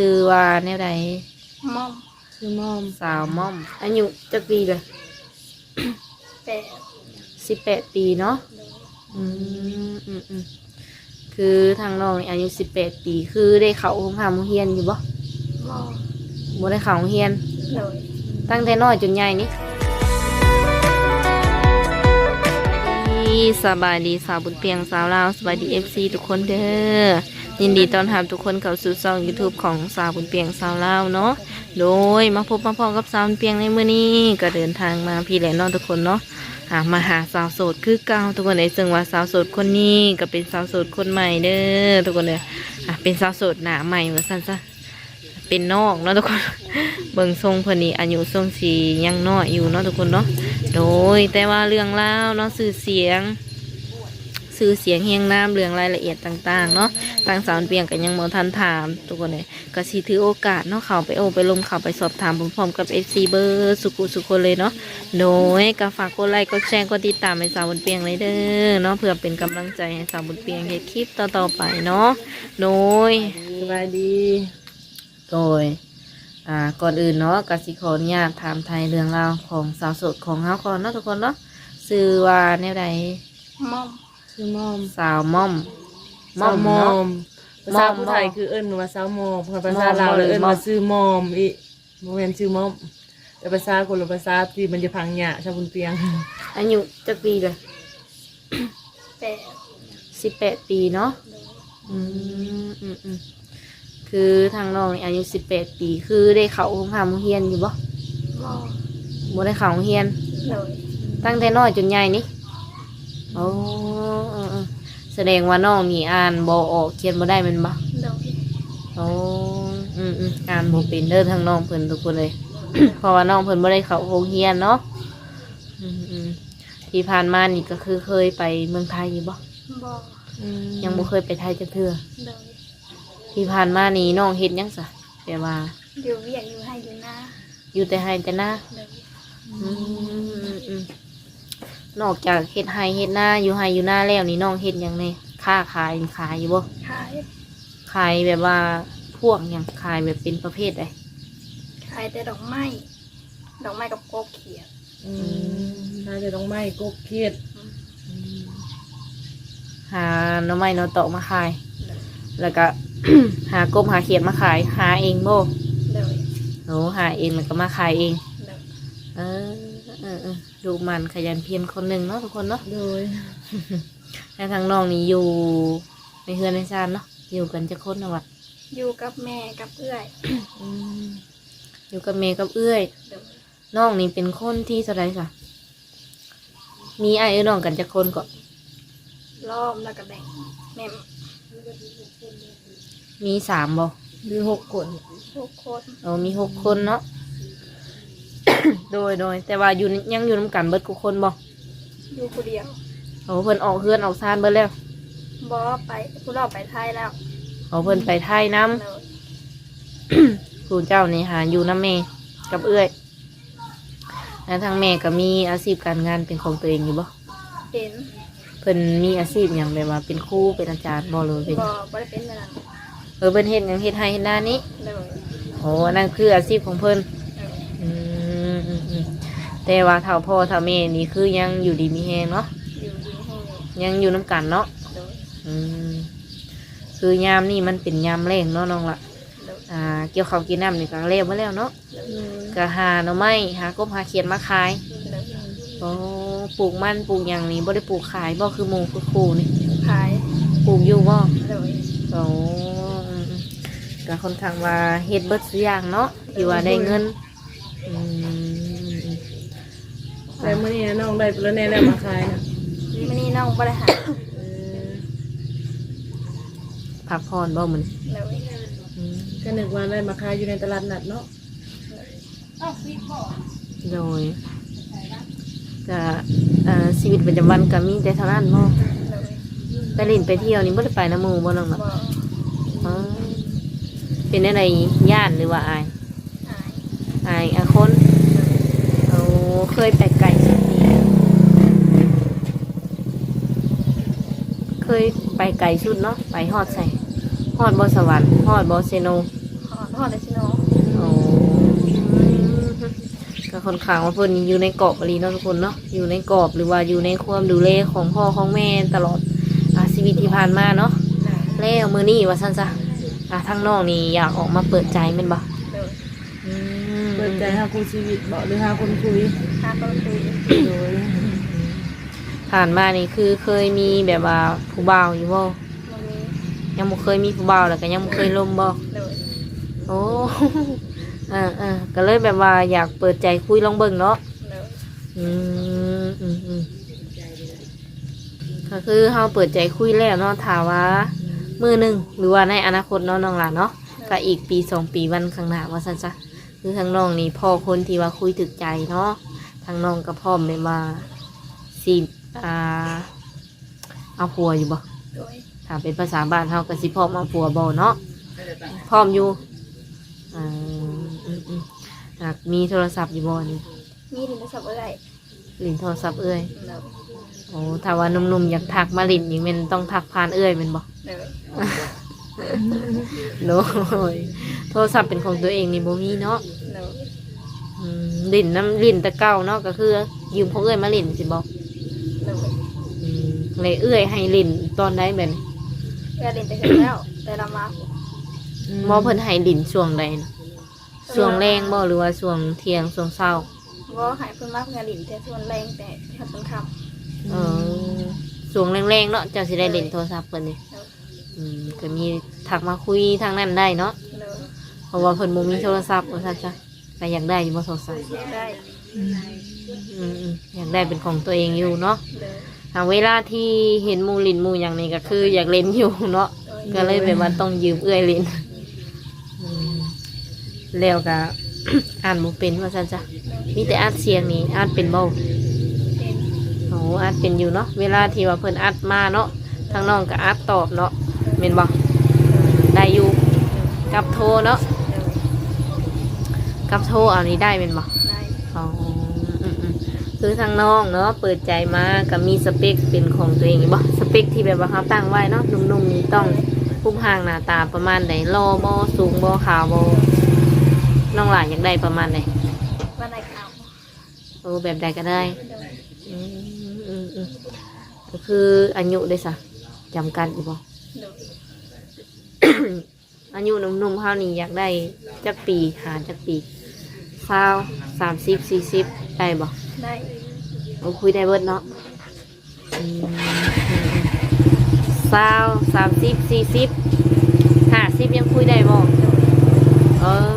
ซื้อว่าแนวใดม่อมชื่อมอมสาวม่อม อายุจักปีเลยแปดสิบแปดปีเนาะอืมอืมอืมคือทางน้องนี่อายุสิบแปดปี คือได้เข้าโรงพยาบาลโรงเรียนอยู่บ่มอบ่ได้เข้าโรงเรียนเลยตั้งแต่น้อยจนใหญ่นี่สบายดีสาวบุญเปียงสาวลาวสบายดีเอฟซีทุกคนเด้อ ยินดีต้อนรับทุกคนเข้าสู่ช่อง YouTube ของสาวบุญเปียงสาวเล่าเนาะ โดยมาพบมาพอกับสาวบุญเปียงในมื้อนี้ก็เดินทางมาพี่แหละเน้องทุกคนเนาะมาหาสาวโสดคือเก่าทุกคนในซึ่งว่าสาวโสดคนนี้ก็เป็นสาวโสดคนใหม่เด้อทุกคนเลยอะเป็นสาวโสดหน้าใหม่ว่าซั่นซะเป็นนอกเนาะทุกคน เบิ่งทรงเพนนี่อายุทรงสียังน้อยอยู่เนาะทุกคนเนาะ โดยแต่ว่าเรื่องราเนาะสื่อเสียง สื่อเสียงเฮียงน้ำเรื่องรายละเอียดต่างๆเนาะทางสาวเปียงกันยังบ่ทันถามทุกคนเลยก็สิถือโอกาสเนาะเขาไปโอไปลมเขาไปสอบถามพร้อมๆกับ FC เบอร์สุกุสุคนเลยเนาะโดยก็ฝากกดไลค์กดแชร์กดติดตามให้สาวบุญเปียงเลยเด้อเนาะเพื่อเป็นกำลังใจให้สาวบุญเปียงเฮ็ดคลิปต่อๆไปเนาะโดยสบายดีโดยอ่าก่อนอื่นเนาะกสิขออนุญาตถามไทยเรื่องราวของสาวโสดของเฮาก่อนเนาะทุกคนเนาะชื่อว่าแนวใดมอม ชื่อมอมสาวม่อมสาวมอเนาะ มภาษาม่อมผู้ไทยคือเอิ้นว่าสาวมอมภาษาม่อมลาวเลยเอิ้นม่อมว่าชื่อมอมอีโมเมนชื่อมอม แต่ภาษาคนละภาษาที่มันจะพังหยะชาวบุญเปียงอายุจักปีเลยแปดสิบแปดปีเนาะอืมอืมอืมคือทางน้องนี่อายุสิบแปดปี คือได้เข้าโรงพยาบาลโรงเรียนอยู่บ่มอบ่ได้เข้าโรงเรียนเลยตั้งแต่น้อยจนใหญ่นี่ โอ้เออเออแสดงว่าน้องนี่อ่านบ่ออกเขียนบ่ได้แมันบ่เลยโอ้อืมอืมอ่านบ่เป็นเด้อทางน้องเพิ่นทุกคนเลย เพราะว่าน้องเพิ่นบ่ได้เข้าโรงเรียนเนาะอืมอืมที่ผ่านมานี่ก็คือเคยไปเมืองไทยอยู่บ่บอยังบ่เคยไปไทยจักเทื่อเลยที่ผ่านมานี่น้องเฮ็ดหยังซะแปลว่าอยู่เวียกอยู่ให้อยู่หน้าอยู่แต่ไห้แต่หน้าเลยอืมอืมอืม นอกจากเฮ็ดไห้เฮ็ดหน้าอยู่ไห้อยู่หน้าแล้วนี่น้องเฮ็ดหยังแน่ค้าขายนี่ขายอยู่บ่ขายขายแบบว่าพวกหยังขายแบบเป็นประเภทใดขายแต่ดอกไม้ดอกไม้กับโกบเขียดอืมน่าจะต้องไม่กบเครียดหาหน่อไม้หน่อเตาะมาขายเลยแล้วก็ หากบหาเขียดมาขาย หาเองบ่เลย หนูหาเองแล้วก็มาขายเองเลยเออเออเออดูมันขยันเพียรคนหนึ่งเนาะทุกคนเนาะ โดยแล้วทางน้องนี่อยู่ในเฮือนในชานเนาะอยู่กันจะคนนะวะอยู่กับแม่กับเอื้อยอืมอยู่กับเมย์กับเอื้อยเลยน้องนี่เป็นคนที่เท่าไรสะมีไอ้ายเอ้ยน้องกันจะคนก็ล้อมแล้วก็แบ่งแม่มีสามบ่หรือหกคนทุกคนเออมีหกคนเนาะ โดยโดยแต่ว่าอยู่ยังอยู่น้ำกันเบิดกุคนบ่อยู่คนเดียวโอ้เพิ่นออกเฮือนออกซานเบิดแล้วบอไปผู้เราไปไทยแล้วโอ้เพิ่นไปไทยน้เลยำผู้เจ้านี่หาอยู่น้ำเมกับเอื้อยแล้วทางแม่ก็มีอาชีพการงานเป็นของตัวเองอยู่บ่เป็นเพิ่นมีอาชีพอย่างแบบว่าเป็นครูเป็นอาจารย์บ่เลยเป็นบอบ่ได้เป็นแบบนั้นเออเพิ่นเฮ็ดหยังเฮ็ดให้เฮ็ดหน้านี้เลยโอ้อันนั่นคืออาชีพของเพิ่น เลย อืมอืมอืม แต่ว่าเท่าพ่อเท่าแม่นี่คือยังอยู่ดีมีแฮงเนาะอยู่ดีให้ยังอยู่น้ำกันเนาะเลยอืมคือยามนี่มันเป็นยามแรงเนาะน้องละเลยอ่า เกี่ยวข้าวกินน้ำนี่ก็เรียบมาแล้วเนาะเลยโดยก็หาหน่อไม้หากบหาเขียดมาขายเลยโอ้ปลูกมันปลูกอย่างนี้บ่ได้ปลูกขายบ่คือหมูคือครูนี่ขายปลูกอยู่บ่เลยโอ้อืมก็ค่อนข้างว่าเฮ็ดเบิดสุอย่างเนาะที่ว่าได้เงินอืมอืมอืม แต่เมื่อนี้น้องได้แล้วแน่แล้วมาขายนะมันนี่น้องบริหารเออพักผ่อนบ่มันเลยอืมก็นึกว่าได้มาขายอยู่ในตลาดนัดเนาะโดยก็เอ่อชีวิตประจำวันก็มีแต่เท่านั้นบ่เลยไปเล่นไปเที่ยวนี่บ่ได้ไปน้ำหมู่บ่น้องบเนาะออ๋อเป็นอะไรย่านหรือว่าอายหายอายอาคนเอาเคยไปไก่สุดนี่ เคยไปไก่สุดเนาะไปฮอดใส่ฮอดบ่สวรรค์ฮอดบ่เซโนหออทอดได้ชิโนโอ้ก็ค่อนข้างว่าเพิ่นอยู่ในกรอบอะไรเนาะทุกคนเนาะอยู่ในกรอบหรือว่าอยู่ในความดูแลของพ่อของแม่ตลอดอาชีวิตที่ผ่านมาเนาะแล้วมือนี้ว่าซั่นซะอะทั้งน้องนี่อยากออกมาเปิดใจแม่นบ่เดี๋ยวอืมเปิดใจหาคู่ชีวิตบอกหรือหาคนคุยหาต้นคุยโดย ผ่านมานี่คือเคยมีแบบว่าผู้บ่าวอยู่บ่มันมียังบ่เคยมีผู้บ่าวแล้วก็ยังบ่เคยลมบ่เดี๋ยวโอ้เออเออก็เลยแบบว่าอยากเปิดใจคุยลองเบิ่งเนาะเดี๋ยวอืมอืมอืมก็คือเราเปิดใจคุยแล้วเนาะถามว่ามือหนึ่งหรือว่าในอนาคตเนาะน้องหลานเนาะก็อีกปีสองปีวันข้างหน้าว่าสันซะคือทางน้องนี่พ่อคนที่ว่าคุยถึกใจเนาะทางน้องก็พร้อมเลยมาสิ อ่าเอาผัวอยู่บ่โดยถ้าเป็นภาษาบ้านเฮาก็สิพร้อมเอาผัวบ่เนาะพร้อมอยู่อ่าอืมอืมหากมีโทรศัพท์อยู่บ่นี่มีดินสับเอ้ยลินโทรศัพท์เอ้ยเดี๋ยวโอ้ถ้าว่าหนุ่มๆอยากทักมาลินนี่แมันต้องทักผ่านเอ้ยแมันบ่เดี๋ยวโน้ยโทรศัพท์เป็นของตัวเองนี่บ่มีเนาะเดี๋ยวอืมลินน้ำลินแต่เก่าเนาะก็คือ ยืมของเอ้ยมาลินสิบ อกเดี๋ยวอืมเลยเอ้ยให้ลินตอนใดแบบนี้แกดินแต่เห็นแล้ว แต่เรามาบ่เพิ่นให้ลินช่วงใดนะช่วงแรงบ่หรือว่าช่วงเที่ยงช่วงเช้าว่าหายเพิ่นมากงานดินแต่ส่วนแรงแต่ถ้าต้นคเออช่วงแรงๆเนาะเจ้าสิได้เล่นโทรศัพท์เพิ่นนี่ำเดี๋ยวอืมก็มีทักมาคุยทางนั้นได้เนาะเดี๋ยวเพราะว่าเพิ่นบ่มีโทรศัพท์ว่าซั่นจ้ะก็อยากได้อยู่บ่โทรศัพท์ได้ อืมอืมอยากได้เป็นของตัวเองอยู่เนาะเดี๋ยวหาเวลาที่เห็นหมูลินหมูอย่างนี้ก็คือ อยากเล่นอยู่เนาะโดยก็เลยแบบว่าต้องยืมเอื้อยเล่นอืมแล้วก็ อ่านบ่เป็นว่าซั่นจ้ะมีแต่อัดเสียงนี่อัดเป็นบ่เป็นโอ้อัดเป็นอยู่เนาะเวลาที่ว่าเพิ่นอัดมาเนาะทางน้องก็อัดตอบเนาะแม่นบ่ได้อยู่กับโทรเนาะเดี๋ยวกับโทรเอานี้ได้แม่นบ่ได้อ๋ออืมอืม คือทางน้องเนาะเปิดใจมากับมีสเปคเป็นของตัวเองอยู่บ่สเปคที่แบบว่าเขาตั้งไว้เนาะหนุ่มๆนี่ต้องรูปร่างหน้าตาประมาณไหนรอบ่สูงบ่ขาวบ่น้องหลานอยากได้ประมาณไหนวันไหนข่าวโอ้แบบใดก็ได้เดี๋ยวอืมอืมอืมก็คืออายุได้สะจำกัดอยู่บ่เดี๋ยวอายุหนุ่มๆเฮานี่อยากได้จักปีหาจักปีเศร้าสามสิบสี่สิบได้บ่ ได้โอ้คุยได้เบิดเนาะอืมเศร้าสามสิบสี่สิบห้าสิบยังคุยได้บ่เออ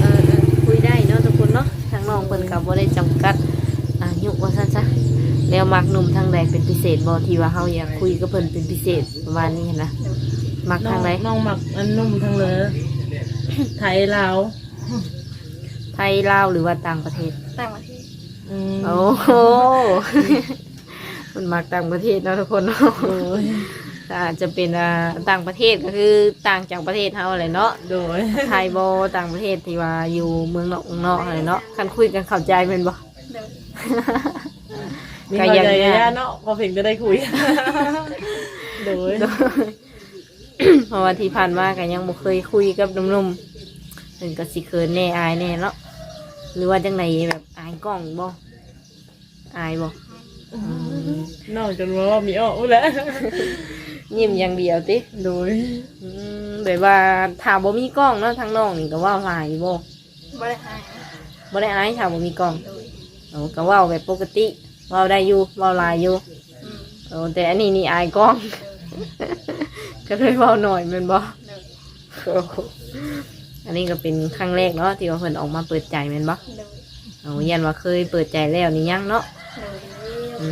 เออเออคุยได้เนาะทุกคนเนาะทางน้องเพิ่นกับบ่ได้จำกัดอายุว่าซั่นซะแล้วมักหนุ่มทางใดเป็นพิเศษบ่ที่ว่าเฮาอยากคุยกับเพิ่นเป็นพิเศษประมาณนี้นะมักน้อทางงใดน้องหมักอันนุ่มทั้งเลยไทยลาวไทยลาวหรือว่าต่างประเทศต่างประเทศอืม โอ้โหมันมักต่างประเทศเนาะทุกคนเนาะโดยอาจจะเป็นอ่าต่างประเทศก็คือต่างจากประเทศเฮาอะไรเนาะ โดย ไทยบ่ต่างประเทศที่ว่าอยู่เมืองนอกเมืองนอกอะไรเนาะคันคุยกันเข้าใจแม่นบ่เดี๋ยวมีก็ความยังใหญ่ยากยาเนาะพอเพ่งจะได้คุย โดย เพราะว่าที่ผ่านมาก็ยังบ่เคยคุยกับหนุ่มๆถึงก็สิเขินแน่อายแน่เนาะหรือว่าจังไดแบบอายกล้องบ่ อายบ่อืมนอกจนว่ามีออกแล้วยิ้มอย่างเดียวติโดยอืมแบบว่าถ้าบ่มีกล้องเนาะทางน้องนี่ก็เว่าหลายอยู่บ่บ่ได้หายบ่ได้อายถ้าบ่มีกล้องโดยโอ้ก็เว้าแบบปกติเว้าได้อยู่เว้าหลายอยู่อืมโอ้แต่อันนี้นี่อายกล้อง ก็เลยเว้าหน่อยแม่นบ่เดี๋ยวโอ้โหอันนี้ก็เป็นครั้งแรกเนาะที่ว่าเพิ่นออกมาเปิดใจแม่นบ่เดี๋ยวโอ้ยันว่าเคยเปิดใจแล้วนี่ยังเนาะเดี๋ยว อื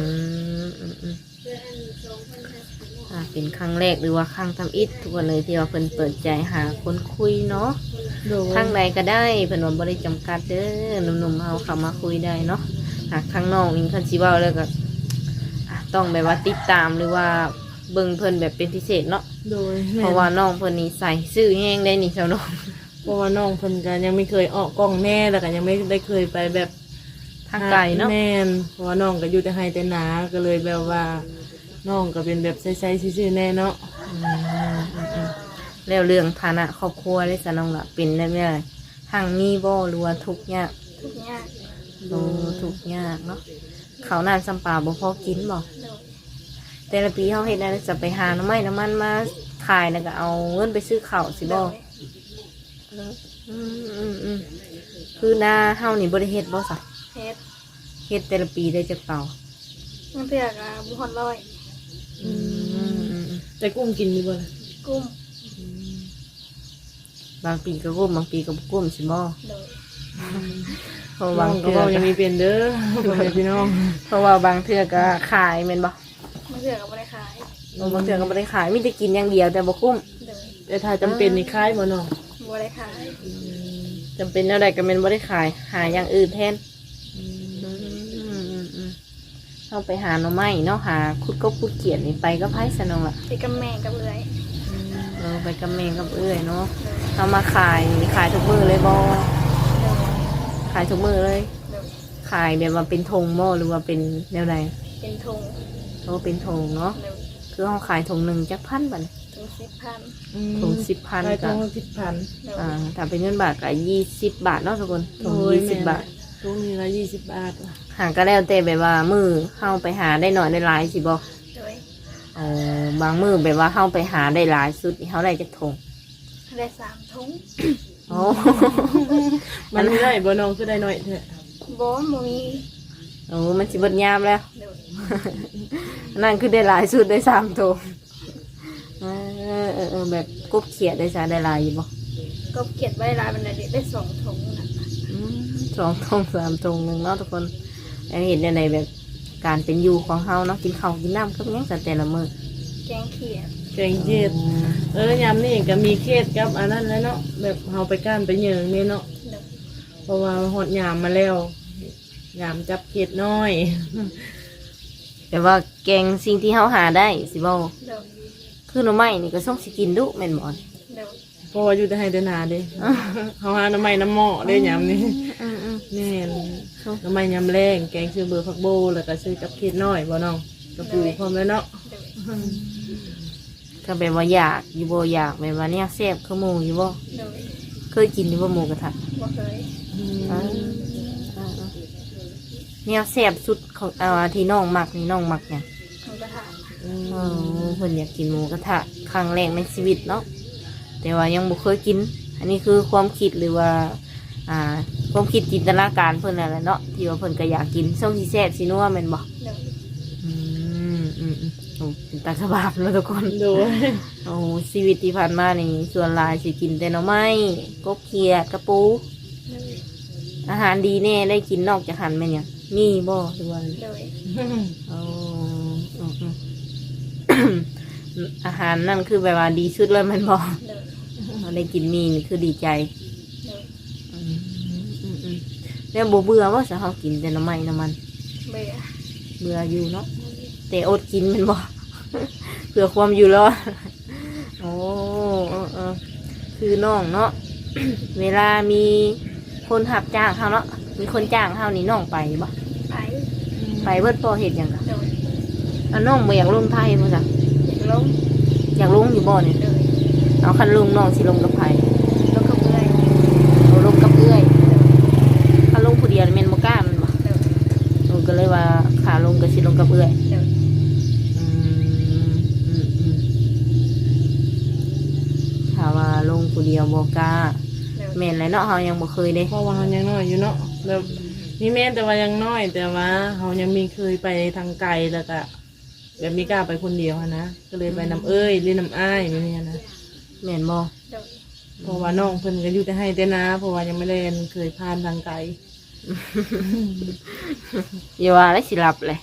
มอืมอืมอ่าเป็นครั้งแรกหรือว่าครั้งทำอิฐทุกคนเลยที่ว่าเพิ่นเปิดใจหาคนคุยเนาะโดยทางใดก็ได้เพิ่นว่าบ่ได้จำกัดเด้อหนุ่มๆเฮาเข้ามาคุยได้เนาะหากทางน้องนี่คันสิเว้าแล้วก็อะต้องแบบว่าติดตามหรือว่าเบิ่งเพิ่นแบบเป็นพิเศษเนาะโดยเพราะว่าน้องเพิ่นนี่ใส่ซื่อแห้งได้นี่เจ้าน้อง เพราะว่าน้องเพิ่นกันยังไม่เคยออกกล้องแน่แล้วก็ยังไม่ได้เคยไปแบบ ทางไกลเนาะแม่นเพราะว่าน้องก็อยู่แต่ไฮแต่หนาก็เลยแบบว่าน้องก็เป็นแบบใสๆซื่อๆแน่เนาะอืมอืมอืมแล้วเรื่องฐานะครอบครัวได้สนองละเป็นได้ไหมห่างมีบ่หรือว่าทุกข์ยากทุกอย่างโอ้ทุกข์ยากเนาะเขาวนานสัมปลาบ่พอกินบ่โดยแต่ละปีเขาเฮ็ดได้จะไปหาน้ำไม้น้ำมันมาขายแล้วก็เอาเงินไปซื้อข้าวสิโดบ่ยอืมอืมอืมคือหน้าเฮานี่บ่ได้เฮ็ดบ่ซะ เฮ็ดเฮ็ดแต่ละปีได้จักเป่าเงินเถื่อกอะบุหอนร้อยอืมอืมอืมแต่กุ้งกินดีบ่ล่ะกุ้งบางปีก็กุ้มบางปีก็บ่กุ้มสิบ่โดยเพราะน้บาองงก็เทื่อเว้าก็ยังมีเป็นเด้อพ่อแม่พี่น้องเพราะว่าบางเทื่อก็ขายแม่นบ่เงินเถื่อกับบริขาย บางเทื่อก็บ่ได้ขายมีแต่กินอย่างเดียวแต่บ่กุ้มโดยแต่ถ้าจำเป็นนี่คล้ายบ่น้องบริขายจำเป็นเท่าใดก็แม่นบ่ได้ขาย หาอย่างอื่นแทนอืมอืมอืม เข้าไปหาหน่อไม้เนาะหาคุดก็คุดเกียดนี่ไปก็ไผสนองล่ะไปกับแม่กับเอื้อยเออไปกับแม่กับเอื้อยเนาะโดยเอามาขายนี่ขายทุกมือเลยบ่โดยขายทุกมือเลยโดยขายแบบว่าเป็นธงบ่หรือว่าเป็นแนวใดเป็นธงโอ้เป็นธงเนาะโดยคือเขาขายธงหนึ่งจักพันบัดนี้ถึงสิบพันถุงสิบพันคล้ายกัต้บองสิบพันโดยอ่าถ้าเป็นเงินบาทก็ยี่สิบบาทเนาะทุกคนถุงโอ้ยยี่สิบบาท ถุงนี้ละยี่สิบบาทว่ะหาก็แล้วแต่แบบว่ามือเข้าไปหาได้หน่อยได้หลายสิบอกโดยเออบางมือแบบว่าเข้าไปหาได้หลายสุดนี่เขาได้จักถงได้สามถุงโอ้ มันไม่ได้บ่น้องคือได้น้อยแท้บอมมีโอ้มันสิเบดยามแล้ว โดยนั่นคือได้หลายสุดได้สามถงเออเออเออแบบกบเขียดได้ซะได้หลายอยู่บ่ก็เขียนไว้รายบรรดาเด็กได้สองถุงนะอืม สองถงสามถงหนึ่งเนาะทุกคนอันนี้เห็นในแบบการเป็นอยู่ของเฮาเนาะกินข้าวกินน้ำกับหยังแต่แต่ละมื้อแกงเขียดแกงเจ็ดเออยามนี่ก็มีเคสกับอันนั้นแล้วเนาะแบบเฮาไปก้านไปเหยิงนี่เนาะโดยเพราะว่าหดยามมาแล้วยามจับเขียดน้อย แต่ว่าแกงสิ่งที่เฮาหาได้สิบ่โดยคือหน่อไม้นี่ก็ส่งสิกินดุแม่นบ่โดย เพราะว่าอยู่แต่ให้แต่นาเด้เฮาหาน้ำไม้น้ำหม้อเด้ยามนี้อืมอืมแม่นน้ำไม้ยำแรงแกงชื่อเบอร์ผักโบแล้วก็ชื่อกับเขียดน้อยบ่น้องกระปูพร้อมแล้วเนาะโดยก็แบบว่าอยากอยู่บ่อยากแบบว่าเนี่ยแซ่บคือหมูอยู่บ่โดยเคยกินอยู่บ่หมูกระทะบ่เคยอ่าอ่าอ่าเนี่ยแซ่บสุดของเอาที่น้องมักนี่น้องมักเนี่ยงมันก็ถามอืม เออเพิ่นอยากกินหมูกระทะครั้งแรกในชีวิตเนาะ แต่ว่ายังบ่เคยกิน อันนี้คือความคิดหรือว่า อ่า ความคิดจินตนาการเพิ่นนั่นแหละเนาะที่ว่าเพิ่นก็อยากกินส้มสิแซ่บสินัวแม่นบ่โดยอืมอืมอืมโอ้เป็นตาสบาบแล้วทุกคนโดยโอ้ชีวิตที่ผ่านมานี่ส่วนหลายสิกินแต่หน่อไม้กบเขียดกระปูโดยอาหารดีแน่ได้กินนอกจากหันไหมเนี่ยมีบ่หรือว่า โดยโอ้อืมอืม อาหารนั่นคือแบบว่าดีสุดเลยแมันบ่โดยเรา ได้กินมีนี่คือดีใจโดยอืมอืมอืมแล้วบ่เบื่อว่าจะเขากินแต่หน่อไม้น้ำมัน เบื่อเบื่ออยู่เนาะแต่อดกินแมันบ่ เพื่อความอยู่รอดโอ้เออเออคือน้องเนาะ เวลามีคนหับจ้างเขาเนาะมีคนจ้างเขานี่น้องไปบ่ไปไปเบิดพอเห็ดหยังกะโดยอันน้องบ่อยากลงไทยมั้งจ้ะอยากลงอยากลงอยู่บ่เนี่ย โดย เอาคันลงน้องสิลงกับไผแล้วก็เบื่อยเอาลงกับเอื้อยคันลงผู้เดียวนี่แม่นบ่กล้าแมันบ่โดยหนูก็เลยว่าขาลงก็สิลงกับเอื้อยโดยอืมอืมอืมถ้าว่าลงผู้เดียวบ่กล้าโดยแม่นเลยเนาะเฮายังบ่เคยเด้เพราะว่าเรายังน้อยอยู่เนาะแบบมีแม่นแต่ว่ายังน้อยแต่ว่าเขายังมีเคยไปทางไกลแล้วก็แบบมีกล้าไปคนเดียวหั้นนะก็เลยไปน้ำเอ้ยหรือน้ำอ้ายนี่เนี่ยนะ แม่นบ่โดยเพราะว่าน้องเพิ่นก็อยู่แต่ให้แต่นาเพราะว่ายังไม่ได้เคยผ่านทางไกลอย่าว่าแล้วสิหลับเลย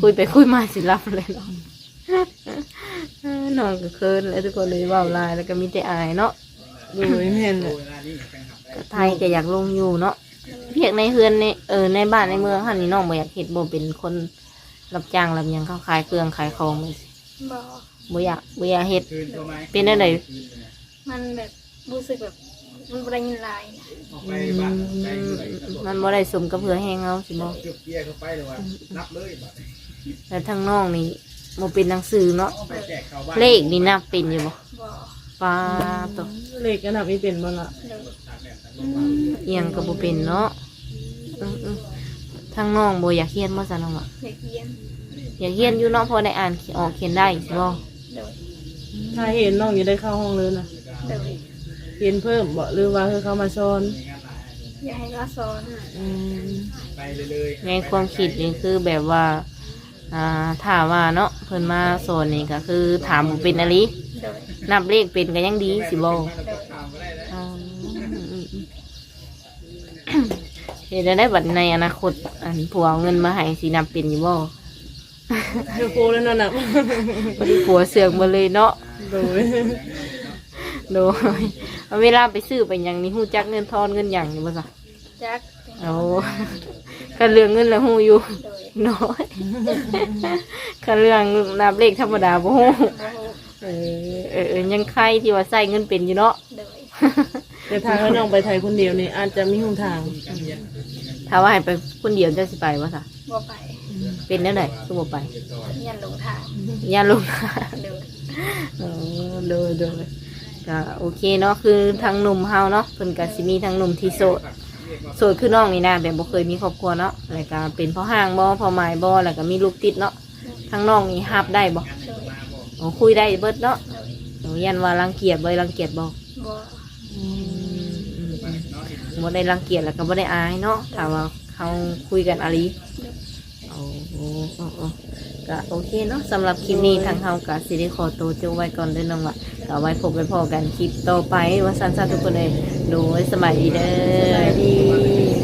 คุยไปคุยมาสิหลับเลยเนาะน้องก็เคินแล้วทุกคนเลยเว่าหลายแล้วก็มีแต่อายเนาะโดยแม่นแหละก็ไทยก็อยากลงอยู่เนาะเรียกในเฮือนในเออในบ้านในเมืองหันนี่น้องบ่อยากเฮ็ดบ่เป็นคนรับจ้างรับหยังเขาขายเครื่องขายของไปสิบ่ บ่อยากบ่อยากเฮ็ด เป็นได้ไดมันแบบรู้สึกแบบมันบริยินลายนะมันบ่ได้สมกับเพื่อแห้งเอาสิบ่เก็บเกียร์เข้าไปเลยว่านับเลยบัดนี้แต่ทางน้องนี่บ่เป็นหนังสือเนาะเอาไปแจกชาวบ้านเลขนี่นับเป็นอยู่บ่บ่ปลาตัวเลขกันนับไม่เป็นบ่ละโดยเอียงก็บ่เป็นเนาะอืมอืมทางน้องบ่อยากเฮียนบ่ซะน้องอะเด็กเรียนอยากเฮียนอยู่เนาะเพอได้อ่านออกเขียนได้สิบ่ โดยถ้าเห็นน้องอยู่ได้เข้าห้องเลยนะโดยเรียนเพิ่มบ่หรือว่าคือเขามาสอนอยากให้เราสอนอืมไปเลยในความคิดนี่คือแบบว่าอ่าถ้าว่าเนาะเพิ่นมาสอนนี่ก็คือถามบ่เป็นอะลิโดยนับเลขเป็นก็ยังดีสิบ่โดยอ๋ออืมอืมอืมเฮ็ดได้ได้บัดในอนาคต อันผัวเอาเงินมาให้สินับเป็นอยู่บ่ คือโคแล้วนั่นน่ะพอดีผัวเสือกมาเลยเนาะโดยโดยเอาเวลาไปซื้อไปหยังนี่ฮู้จักเงินทอนเงินหยังอยู่บ่ซะจักเอาคันเรื่องเงินแล้วฮู้อยู่โดยน้อยคันเรื่องนับเลขธรรมดาบ่ฮู้โมโหเออเออเออยังใครที่ว่าใส่เงินเป็นอยู่เนาะ โดยแต่ทางให้น้องไปไทยคนเดียวนี่อาจจะมีหนทาง ถ้าว่าให้ไปคนเดียวจะสิไปบ่ซะบ่ไป เป็นแนวไหนคือบ่ไปยันหลงทางย่าลงโดยเออโดยโดยก็โอเคเนาะคือทางหนุ่มเฮาเนาะเพิ่นก็สิมีทางหนุ่มที่โสดโสดคือน้องนี่นะแบบบ่เคยมีครอบครัวเนาะแล้วก็เป็นพ่อห้างบ่พ่อหมายบ่แล้วก็มีลูกติดเนาะทางน้องนี่รับได้บ่โดยโอ้คุยได้เบิดเนาะโดยโอ้ยันว่ารังเกียจบ่ได้รังเกียจบ่บ่อืมอืมอืมบ่ได้รังเกียจแล้วก็บ่ได้อายเนาะถ้าว่าเขาคุยกันอะลีโอ้ โหโอ้โหก็โอเคเนาะสำหรับคลิปนี้ทางเฮาก็สิได้ขอตัวจบไว้ก่อนเด้อน้องละก็ไว้พบไว้พอกันคลิปต่อไปว่าสั้นๆทุกคนเลยโดยสบายดีเด้อ สบายดี